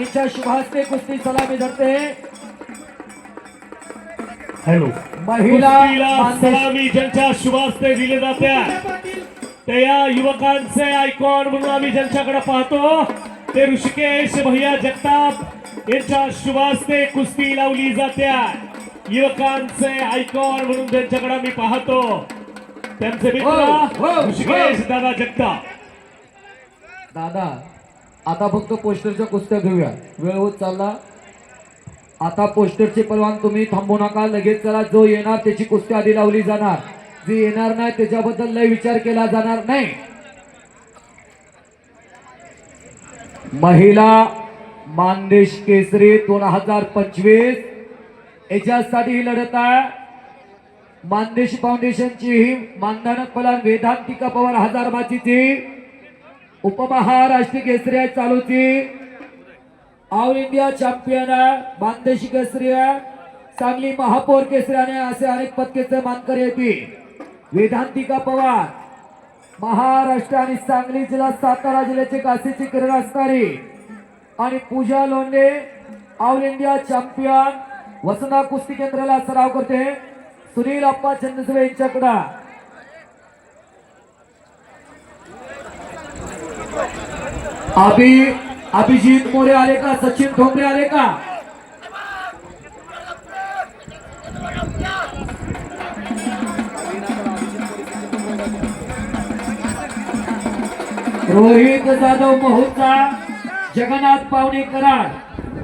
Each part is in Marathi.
तिच्या शुभास्ते कुस्ती सलामी धरते. हॅलो. महिला सलामी ज्यांच्या शुभास्ते दिले जात्या त्या युवकांचे आयकॉन म्हणून आम्ही ज्यांच्याकडे पाहतो ते ऋषिकेश भैया जगताप यांच्या शुभास्ते कुस्ती लावली जात्या युवकांचे आयकॉन म्हणून ज्यांच्याकडे आम्ही पाहतो त्यांचे हो, हो, मित्र ऋषिकेश दादा जगताप. दादा आता फक्त पोस्टरच्या कुस्त्या घेऊया. वेळ होत चालला. आता पोस्टरचे परवान तुम्ही थांबू नका. लगेच चला. जो येणार त्याची कुस्ती आधी लावली जाणार. जी येणार नाही त्याच्याबद्दल लय विचार केला जाणार नाही. महिला मानदेश केसरी दोन हजार पंचवीस. याच्यासाठी ही लढत आहे. मानदेश फाउंडेशनची ही मानधनक फलन वेदांतिका पवार हजार बाचीची उपमहाराष्ट्रीय केसरी आहे चालूची. ऑल इंडिया चॅम्पियन आहे. बांदेशी केसरी आहे. सांगली महापौर केसरी आणि असे अनेक पदकेचे मानकरी येते वेदांतिका पवार. महाराष्ट्र आणि सांगली जिल्हा सातारा जिल्ह्याचे काशीची किरण असणारी. आणि Pooja Londhe all India champion वसना कुस्ती केंद्राला सराव करते. सुनील अप्पा चंद्रसुरे यांच्याकडं अभि अभिजित मोरे आले का? सचिन ठोंबरे आले का? रोहित जाधव महुचा जगन्नाथ पावणे कराड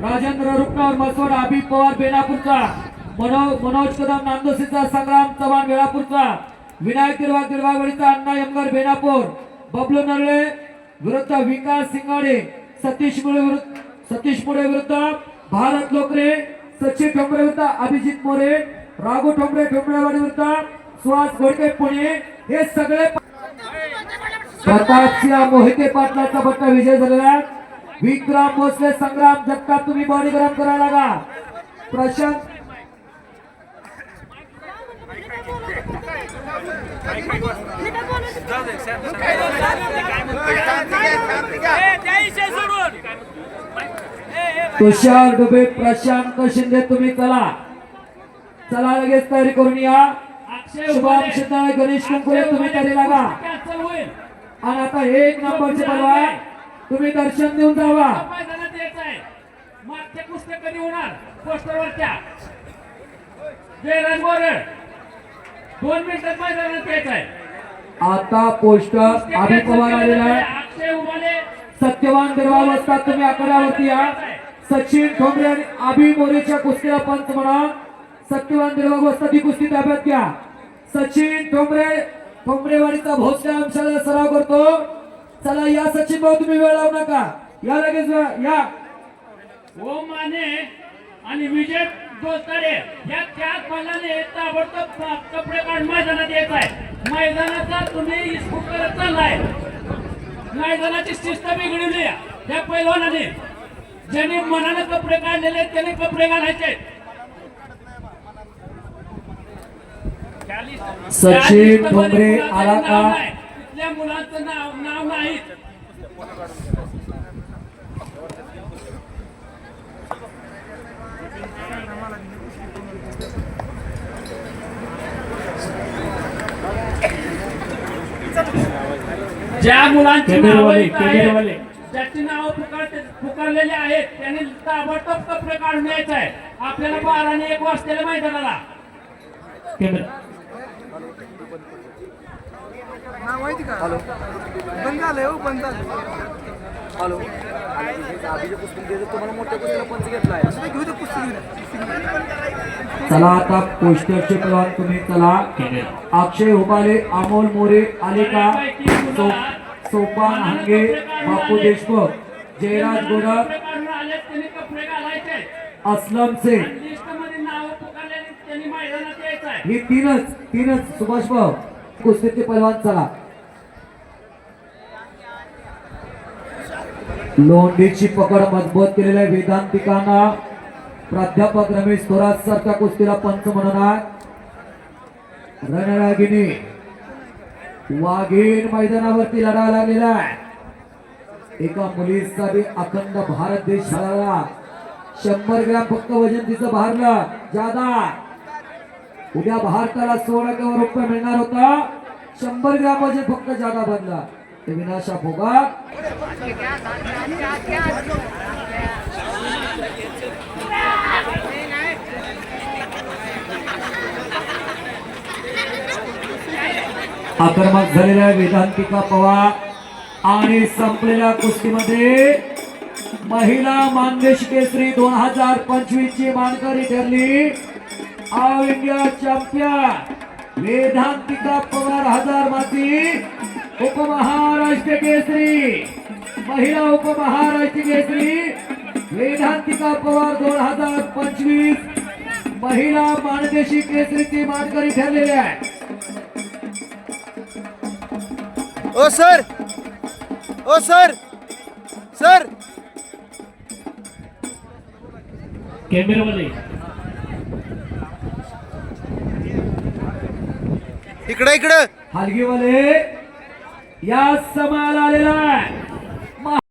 राजेंद्र रुपनवर मसवड अभि पवार बेनापूरचा मनो मनोज कदम नांदोसीचा संग्राम चव्हाण वेळापूरचा विनायक गिरवा गिरवावडीचा अण्णा यमगर बेनापूर बबलू नरळे विरुद्ध विकास सिंगाडे सतीश मुळे विरुद्ध सतीश मुळे विरुद्ध भारत लोकरे सचिन ठोंबरे विरुद्ध अभिजित मोरे राघू ठोंबरे ठोंबरेवाडी विरुद्ध सुहास गोडके पुणे हे सगळे प्रतापसिंह मोहिते पाटलाचा पत्ता विजय झालेला विक्रम भोसले संग्राम जगताप तुम्ही बॉडी गरम करायला लागा. प्रशांत तुषार डुबे प्रशांत शिंदे तुम्ही चला. चला लगेच तयारी करून या. शुभम शिंदे गणेश कुंकुले तुम्ही तयारी लागा. आणि आता एक नंबरचे बलवा तुम्ही दर्शन देऊन जावा. आहे. मागच्या कुस्त्या कधी होणार? पोस्टरवरच्या जयराज बोरड दोन मिनिटात मैदानात यायचं आहे. आता पोस्टर अभि पवार आलेला आहे. अक्षय सत्यवान बिरवाल असतात तुम्ही आकड्यावरती या. सचिन ठोंबरे आणि अभि मोरेच्या कुस्तीला पंच म्हणा. सत्यवान बिरवाल असतात ही कुस्ती ताब्यात घ्या. सचिन ठोंबरे ठोंबरेवाडीचा भोसल्या अंशाला सराव करतो. चला या सचिन भाऊ तुम्ही वेळ लावू नका. या लगेच या. ओम माने आणि विजय दोस्तारे या चार फलाने ताबडतोब कपडे काढून मैदानात यायचं आहे मैदानाचा तुम्ही इस्पूट करत चाललाय. मैदानाची शिस्त बिघडवली आहे. या पैलवानाने ज्यांनी मनाने कपडे काढलेले त्याने कपडे घालायचे सचिन ठोंबरे आला का? तिथल्या मुलांचं नाव नाव नाही ज्या मुलांची नावं. ज्याची नावं पुकारते पुकारलेली आहेत त्यांनी ताबडतोब कपडे काढून यायचं आहे. आपल्याला बारा आणि एक वाजतेला मैदानाला. बंद झालंय हो बंद झालं हॅलो. तुम्हाला मोठ्या कुस्तीला पंच घेतलाय. असं चला आता पोस्टरचे प्रवान तुम्ही चला. अक्षय उबाले अमोल मोरे आले सो- सोपान हंगे बापू देशमुख जयराज गोडक असलम शेख हे तीनच तीनच सुभाष भाऊ. कुस्तीचे पैलवान चला. लोंढीची पकड मजबूत केलेल्या वेदांतिकांना. प्राध्यापक रमेश थोरात सरच्या कुस्तीला पंच म्हणून रणरागिनी वाघीण मैदानावरती लढा लागलेला आहे. एका मुलीचा बी अखंड भारत देश हरवला शंभर ग्रॅम फक्त वजन तिचं भारलं. जादा. उद्या भारताला सोळा किंवा रुपये मिळणार होता. शंभर ग्रॅम वजन फक्त जादा भरला ते विनाशा फोगाट आक्रमक झालेल्या वेदांतिका पवार आणि संपलेल्या कुस्तीमध्ये महिला मानदेश केसरी दोन हजार पंचवीस ची मानकरी ठरली. All India champion Vedantika Pawar हजार माती उपमहाराष्ट्र केसरी महिला उपमहाराष्ट्र केसरी वेदांतिका पवार दोन हजार पंचवीस महिला मानदेशी केसरीची मानकरी ठरलेली आहे. ओ सर! ओ सर! सर! इकडे इकडे! हलगीवाले या समाला आलेला आहे.